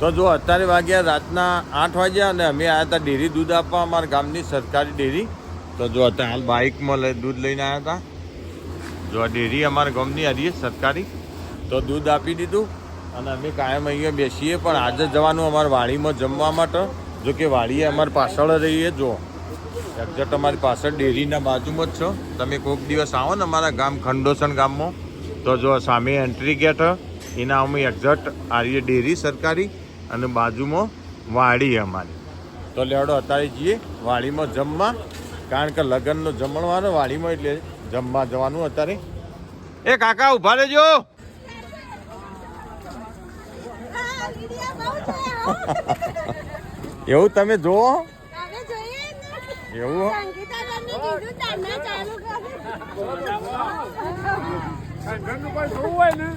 તો જો અત્યારે વાગ્યા રાતના આઠ વાગ્યા અને અમે આવ્યા હતા ડેરી દૂધ આપવા અમારા ગામની સરકારી ડેરી. તો જો અત્યારે હાલ બાઇકમાં લઈ દૂધ લઈને આવ્યા હતા. જો આ ડેરી અમારા ગામની હરીએ સરકારી. તો દૂધ આપી દીધું અને અમે કાયમ અહીંયા બેસીએ, પણ આજે જવાનું અમારે વાડીમાં જમવા માટે. જો કે વાડીએ અમારી પાછળ રહીએ, જો. એક્ઝેક્ટ અમારી પાછળ ડેરીના બાજુમાં જ છો. તમે કોઈક દિવસ આવો ને અમારા ગામ ખંડોસણ ગામમાં. તો જો સામે એન્ટ્રી ગેટ એના અમે એક્ઝેક્ટ આરીએ ડેરી સરકારી. અને બાજુમાં વાડી અમારી તો લેવડો અત્યારે જઈએ વાડીમાં જમવા કારણ કે લગ્નનો જમણવાનો વાડીમાં એટલે જમવા જવાનું અત્યારે એ કાકા ઊભા રહેજો. એવું તમે? એવું. જોવું મને.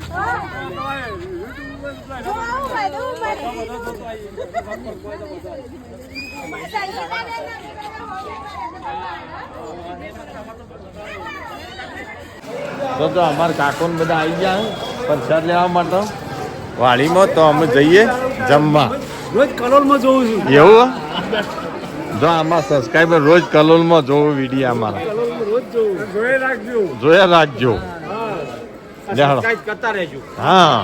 તો તો અમારા કાકોને બધા આવી ગયા પ્રસાદ લેવા માટે. વાડીમાં તો અમે જઈએ જમવા. રોજ કલોલમાં જોઉં છું. એવું જો આમાં સબસ્ક્રાઈબર રોજ કલોલમાં જોવું વીડિયો અમારા. કલોલમાં રોજ જોઉં. જોઈ રાખજો. જોયા રાખજો. કરતા રહેજો. હા.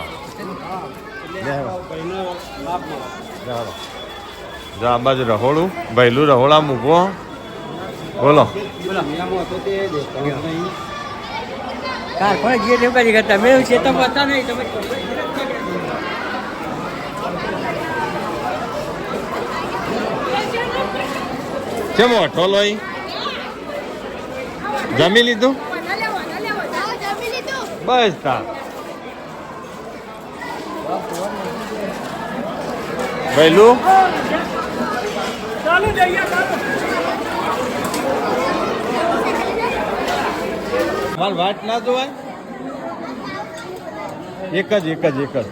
જો આ બાજુ રહોડું. ભૈલું રહોડા મૂકો બોલો. કેમ અઠો. જાઓ, જમી લીધું. બસ તા. ભૈલું માલ વાટ ના જોવાય? એક જ એક જ એક જ.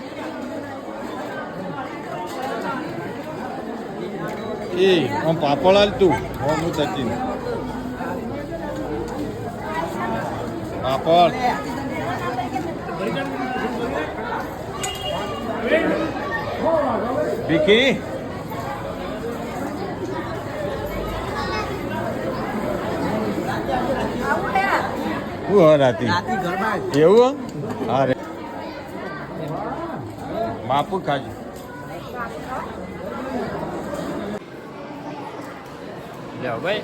એ આમ પાપડ હાલ તું. હું હું સચિન પાપડ. હો રાતી. એવું હો? હા માપુ ખાજો. લ્યો ભાઈ.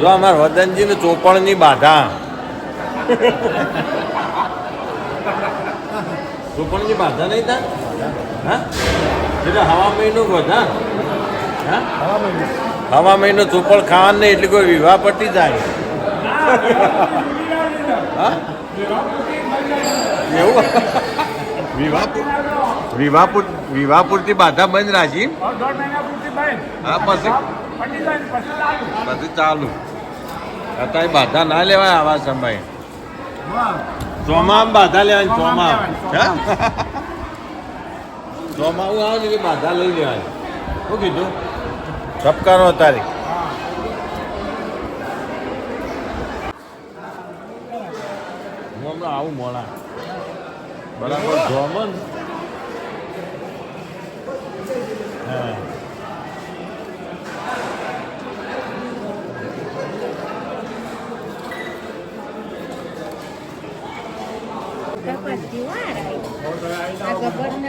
જો અમારા વદનજી ચોપણની બાધા. ચોપણની બાધા નહીં તા હા? એટલે હવા મહિનો હા? હવા મહિનો. ચોપડ ખાવાનું નહીં એટલે કોઈ વિવાહ પટી જાય. હા? એવું? વિવાહ વિવાહ વિવાહ પૂરતી બાધા બંધ રાખી. હા પછી? પછી ચાલુ. અત્યારે બાધા ના લેવાય આવા સમયે. ચોમામ બાધા લેવાની ચોમા? ચોમાવું આવે ને બાધા લઈ લેવાય. શું કીધું? સપકારો તારીખ હું હમણાં આવું મોડા. બરાબર જોમન. હા. ગણપતિ વાળા. આ ગબ્બરના